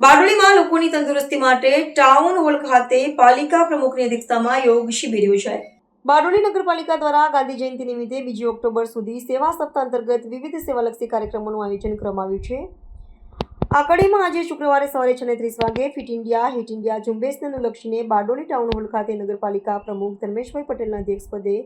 બારડોલીમાં લોકોની તંદુરસ્તી માટે ટાઉન હોલ ખાતે પાલિકા પ્રમુખની અધ્યક્ષતામાં યોગ શિબિર યોજાય. બારડોલી નગરપાલિકા દ્વારા ગાંધી જયંતિ નિમિત્તે બીજી ઓક્ટોબર સુધી સેવા સપ્તાહ અંતર્ગત વિવિધ સેવાલક્ષી કાર્યક્રમોનું આયોજન કરવામાં આવ્યું છે. આકડીમાં આજે શુક્રવારે સવારે છ ત્રીસ વાગે ફિટ ઇન્ડિયા, હિટ ઇન્ડિયા ઝુંબેશને અનુલક્ષીને બારડોલી ટાઉન હોલ ખાતે નગરપાલિકા પ્રમુખ ધર્મેશભાઈ પટેલના અધ્યક્ષપદે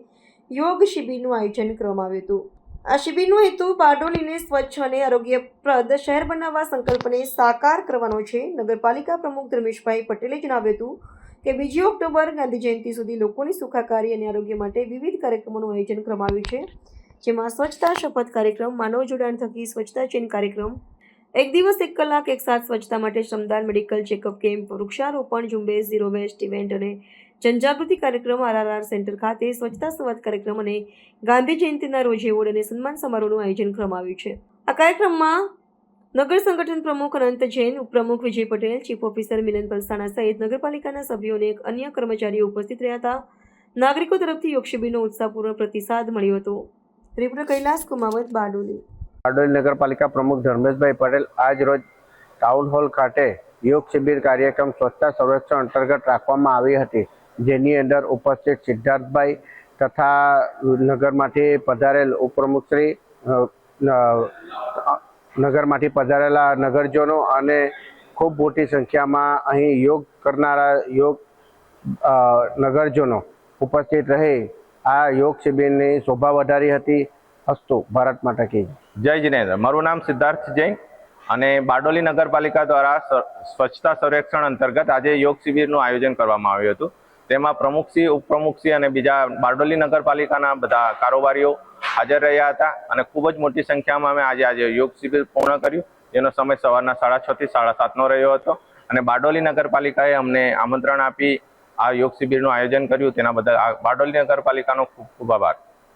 યોગ શિબિરનું આયોજન કરવામાં આવ્યું હતું. આ શિબિરનો હેતુ બારડોલીને સ્વચ્છ અને આરોગ્યપ્રદ શહેર બનાવવા સંકલ્પને સાકાર કરવાનો છે. નગરપાલિકા પ્રમુખ ધર્મેશભાઈ પટેલે જણાવ્યું હતું કે બીજી ઓક્ટોબર ગાંધી જયંતિ સુધી લોકોની સુખાકારી અને આરોગ્ય માટે વિવિધ કાર્યક્રમોનું આયોજન કરવામાં આવ્યું છે, જેમાં સ્વચ્છતા શપથ કાર્યક્રમ, માનવ જોડાણ થકી સ્વચ્છતા ચેન કાર્યક્રમ એક દિવસ એક કલાક એક સાથ સ્વચ્છતા માટે શ્રમદાન મેડિકલ ચેકઅપ કેમ્પ, વૃક્ષારોપણ ઝુંબેશ, ઝીરો વેસ્ટ ઇવેન્ટ અને જનજાગૃતિ કાર્યક્રમ આરઆરઆર સેન્ટર ખાતે સ્વચ્છતા સંવાદ કાર્યક્રમ અને ગાંધી જયંતિના રોજ એવોર્ડ અને સન્માન સમારોહનું આયોજન કરવામાં આવ્યું છે. આ કાર્યક્રમમાં નગર સંગઠન પ્રમુખ અનંત જૈન, ઉપપ્રમુખ વિજય પટેલ, ચીફ ઓફિસર મિલન પલસાણા સહિત નગરપાલિકાના સભ્યો અને અન્ય કર્મચારીઓ ઉપસ્થિત રહ્યા હતા. નાગરિકો તરફથી યોગ શિબિરનો ઉત્સાહપૂર્ણ પ્રતિસાદ મળ્યો હતો. રિપોર્ટર કૈલાસ કુમાવત, બારડોલી. બારડોલી નગરપાલિકા પ્રમુખ ધર્મેશભાઈ પટેલ આજ રોજ ટાઉન હોલ ખાતે યોગ શિબિર કાર્યક્રમ સ્વચ્છતા સર્વેક્ષણ અંતર્ગત રાખવામાં આવી હતી. જેની અંદર ઉપસ્થિત સિદ્ધાર્થભાઈ તથા નગરમાંથી પધારેલ ઉપપ્રમુખશ્રી નગરમાંથી પધારેલા નગરજનો અને ખૂબ મોટી સંખ્યામાં અહીં યોગ કરનારા યોગ નગરજનો ઉપસ્થિત રહી આ યોગ શિબિરની શોભા વધારી હતી. અસ્તુ ભારત માતા કી જય. જિનેન્દ્ર. મારું નામ સિદ્ધાર્થ જૈન અને બારડોલી નગરપાલિકા દ્વારા સ્વ- સ્વચ્છતા સર્વેક્ષણ અંતર્ગત આજે યોગ શિબિરનું આયોજન કરવામાં આવ્યું હતું. તેમાં પ્રમુખશ્રી, ઉપપ્રમુખશ્રી અને બીજા બારડોલી નગરપાલિકાના બધા કારોબારીઓ હાજર રહ્યા હતા અને ખૂબ જ મોટી સંખ્યામાં અમે આજે આજે યોગ શિબિર પૂર્ણ કર્યું. જેનો સમય સવારના સાડા છ થી સાડા સાતનો રહ્યો હતો અને બારડોલી નગરપાલિકાએ અમને આમંત્રણ આપી આ યોગ શિબિરનું આયોજન કર્યું. તેના બદલ બારડોલી નગરપાલિકાનો ખૂબ ખૂબ આભાર.